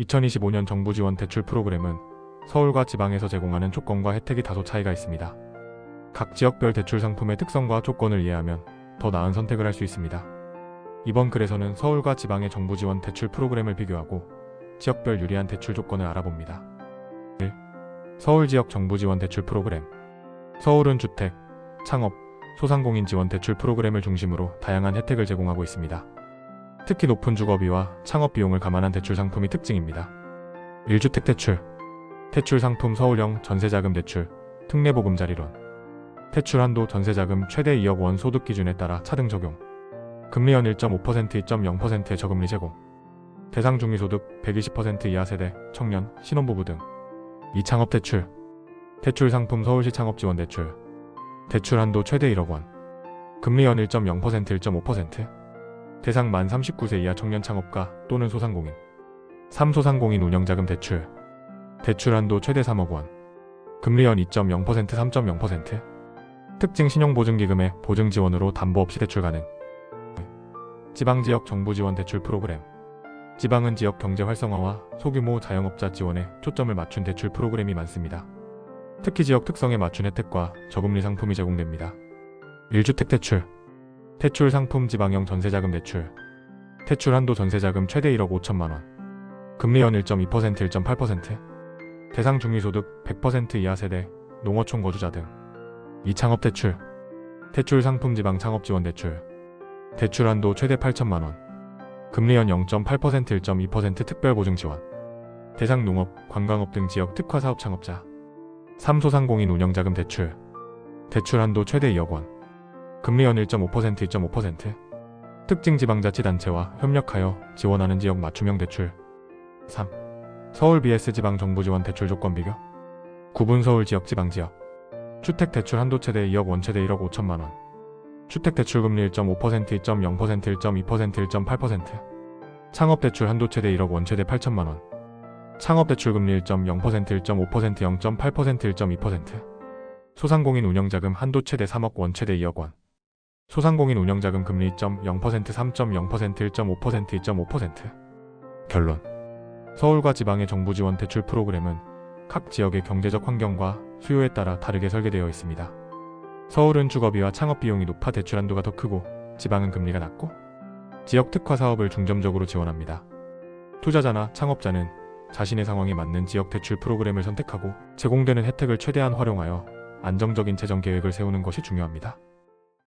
2025년 정부 지원 대출 프로그램은 서울과 지방에서 제공하는 조건과 혜택이 다소 차이가 있습니다. 각 지역별 대출 상품의 특성과 조건을 이해하면 더 나은 선택을 할 수 있습니다. 이번 글에서는 서울과 지방의 정부 지원 대출 프로그램을 비교하고 지역별 유리한 대출 조건을 알아봅니다. 1. 서울 지역 정부 지원 대출 프로그램. 서울은 주택, 창업, 소상공인 지원 대출 프로그램을 중심으로 다양한 혜택을 제공하고 있습니다. 특히 높은 주거비와 창업 비용을 감안한 대출 상품이 특징입니다. 1주택 대출, 대출 상품 서울형 전세자금 대출, 특례보금자리론, 대출 한도 전세자금 최대 2억 원 소득 기준에 따라 차등 적용, 금리연 1.5% 2.0%의 저금리 제공, 대상 중위소득 120% 이하 세대, 청년, 신혼부부 등, 이창업 대출, 대출 상품 서울시 창업 지원 대출, 대출 한도 최대 1억 원, 금리연 1.0% 1.5%, 대상 만 39세 이하 청년 창업가 또는 소상공인, 3소상공인 운영자금 대출, 대출 한도 최대 3억 원, 금리연 2.0% 3.0%, 특징 신용보증기금의 보증 지원으로 담보 없이 대출 가능. 지방지역 정부 지원 대출 프로그램. 지방은 지역 경제 활성화와 소규모 자영업자 지원에 초점을 맞춘 대출 프로그램이 많습니다. 특히 지역 특성에 맞춘 혜택과 저금리 상품이 제공됩니다. 1주택 대출. 대출 상품 지방형 전세자금 대출. 대출 한도 전세자금 최대 1억 5천만 원. 금리연 1.2% 1.8%. 대상 중위소득 100% 이하 세대, 농어촌 거주자 등. 이창업 대출. 대출 상품 지방 창업 지원 대출. 대출 한도 최대 8천만 원. 금리연 0.8% 1.2% 특별 보증 지원. 대상 농업, 관광업 등 지역 특화 사업 창업자. 3소상공인 운영자금 대출. 대출 한도 최대 2억 원. 금리연 1.5% 2.5%. 특징 지방자치단체와 협력하여 지원하는 지역 맞춤형 대출. 3. 서울 BS 지방 정부 지원 대출 조건 비교. 구분 서울 지역 지방 지역. 주택 대출 한도 최대 2억 원 최대 1억 5천만 원. 주택 대출 금리 1.5% 2.0% 1.2% 1.8%. 창업 대출 한도 최대 1억 원 최대 8천만 원. 창업 대출 금리 1.0% 1.5% 0.8% 1.2%. 소상공인 운영자금 한도 최대 3억 원 최대 2억 원. 소상공인 운영자금 금리 2.0% 3.0% 1.5% 2.5%. 결론. 서울과 지방의 정부 지원 대출 프로그램은 각 지역의 경제적 환경과 수요에 따라 다르게 설계되어 있습니다. 서울은 주거비와 창업 비용이 높아 대출 한도가 더 크고 지방은 금리가 낮고 지역 특화 사업을 중점적으로 지원합니다. 투자자나 창업자는 자신의 상황에 맞는 지역 대출 프로그램을 선택하고 제공되는 혜택을 최대한 활용하여 안정적인 재정 계획을 세우는 것이 중요합니다.